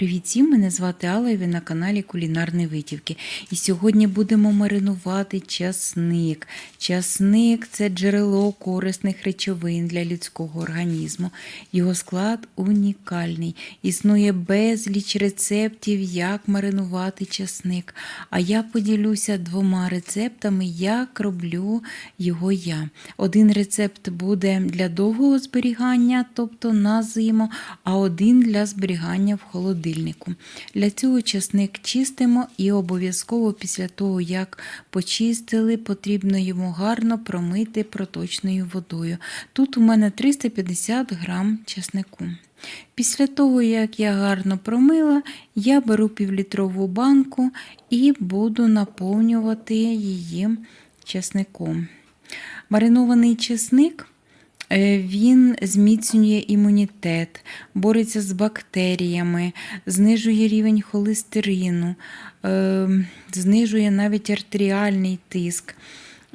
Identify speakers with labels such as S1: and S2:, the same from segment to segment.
S1: Привіт всім! Мене звати Алла і ви на каналі Кулінарні Витівки. І сьогодні будемо маринувати часник. Часник це джерело корисних речовин для людського організму. Його склад унікальний. Існує безліч рецептів, як маринувати часник. А я поділюся двома рецептами, як роблю його я. Один рецепт буде для довгого зберігання, тобто на зиму, а один для зберігання в холодильнику. Для цього часник чистимо і обов'язково після того, як почистили, потрібно йому гарно промити проточною водою. Тут у мене 350 грам часнику. Після того, як я гарно промила, я беру півлітрову банку і буду наповнювати її часником. Маринований чесник Він зміцнює імунітет, бореться з бактеріями, знижує рівень холестерину, е, знижує навіть артеріальний тиск.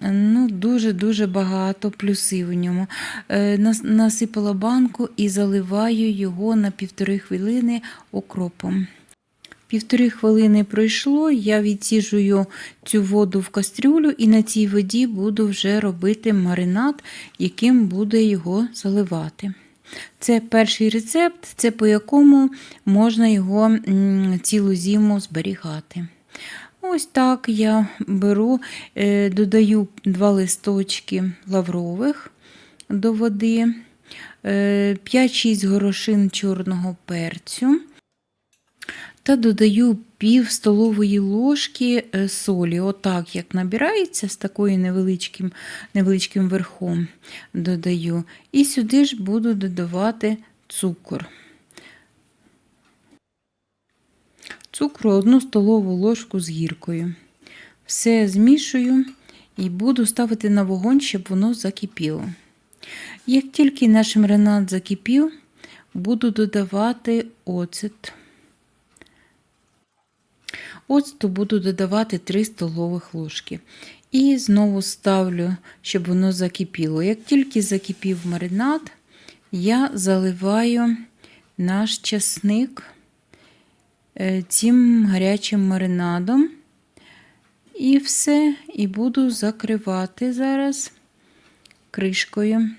S1: Ну, Дуже-дуже багато плюсів у ньому. Е, Насипала банку і заливаю його на півтори хвилини окропом. Півтори хвилини пройшло, я відсіжую цю воду в кастрюлю і на цій воді буду вже робити маринад, яким буде його заливати. Це перший рецепт, це по якому можна його цілу зиму зберігати. Ось так я беру, е, додаю два листочки лаврових до води, е, 5-6 горошин чорного перцю та додаю пів столової ложки е, солі. Отак, як набирається з такою невеличким, невеличким верхом додаю. І сюди ж буду додавати цукор. Цукру одну столову ложку з гіркою. Все змішую і буду ставити на вогонь, щоб воно закипіло. Як тільки наш маринад закипів, буду додавати оцет. Оцту буду додавати 3 столових ложки. І знову ставлю, щоб воно закипіло. Як тільки закипів маринад, я заливаю наш часник е, цим гарячим маринадом. І все, і буду закривати зараз кришкою.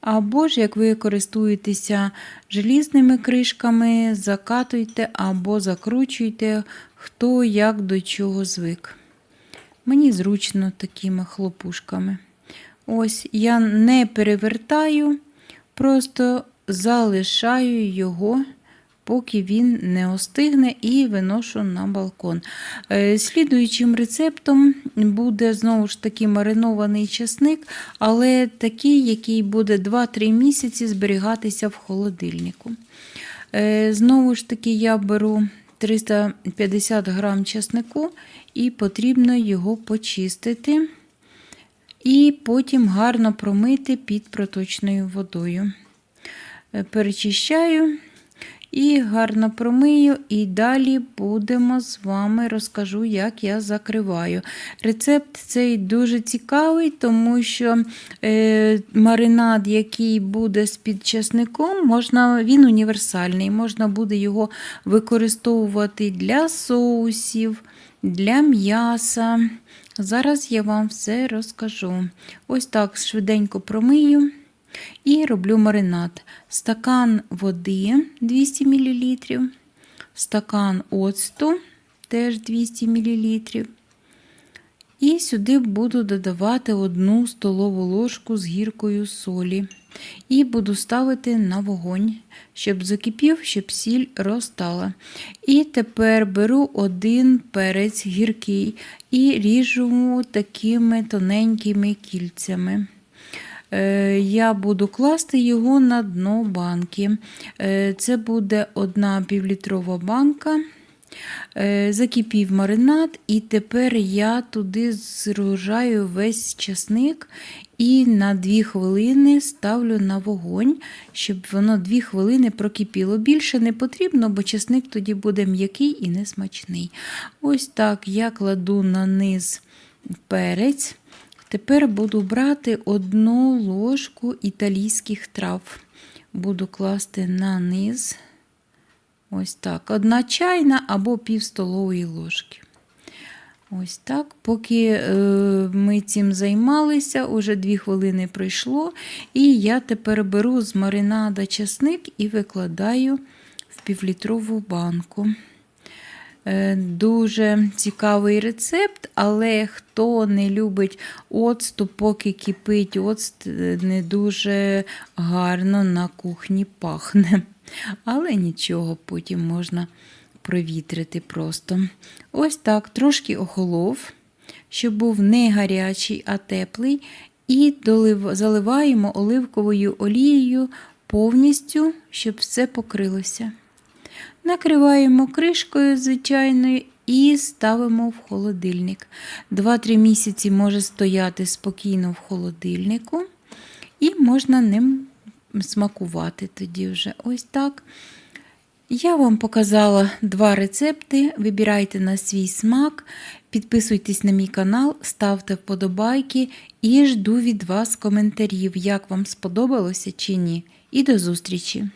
S1: Або ж, як ви користуєтеся желізними кришками, закатуйте або закручуйте, хто як до чого звик. Мені зручно такими хлопушками. Ось я не перевертаю, просто залишаю його, поки він не остигне, і виношу на балкон. Е, Слідуючим рецептом буде знову ж таки маринований чесник, але такий, який буде 2-3 місяці зберігатися в холодильнику. Е, Знову ж таки, я беру 350 грам чеснику і потрібно його почистити. І потім гарно промити під проточною водою. Е, Перечищаю і гарно промию, і далі будемо з вами розкажу, як я закриваю. Рецепт цей дуже цікавий, тому що е, маринад, який буде з підчасником, можна, він універсальний, можна буде його використовувати для соусів, для м'яса. Зараз я вам все розкажу. Ось так швиденько промию. І роблю маринад. Стакан води 200 мл, стакан оцту теж 200 мл. І сюди буду додавати одну столову ложку з гіркою солі. І буду ставити на вогонь, щоб закипів, щоб сіль розтала. І тепер беру один перець гіркий і ріжу такими тоненькими кільцями. Е, я буду класти його на дно банки. Е, Це буде одна півлітрова банка. Е, Закипів маринад, і тепер я туди зрожаю весь часник і на 2 хвилини ставлю на вогонь, щоб воно 2 хвилини прокипіло. Більше не потрібно, бо часник тоді буде м'який і несмачний. Ось так я кладу на низ перець. Тепер буду брати одну ложку італійських трав. Буду класти на низ Ось так. Одна чайна або пів столової ложки. Ось так. Поки е, ми цим займалися, уже дві хвилини пройшло. І я тепер беру з маринада часник і викладаю в півлітрову банку. Е, Дуже цікавий рецепт, але хто не любить оцту, поки кипить оцт, е, не дуже гарно на кухні пахне. Але нічого, потім можна провітрити просто. Ось так, трошки охолов, щоб був не гарячий, а теплий. І заливаємо оливковою олією повністю, щоб все покрилося. Накриваємо кришкою звичайною і ставимо в холодильник. 2-3 місяці може стояти спокійно в холодильнику, і можна ним смакувати тоді вже. Ось так. Я вам показала два рецепти. Вибирайте на свій смак, підписуйтесь на мій канал, ставте вподобайки і жду від вас коментарів, як вам сподобалося чи ні. І до зустрічі!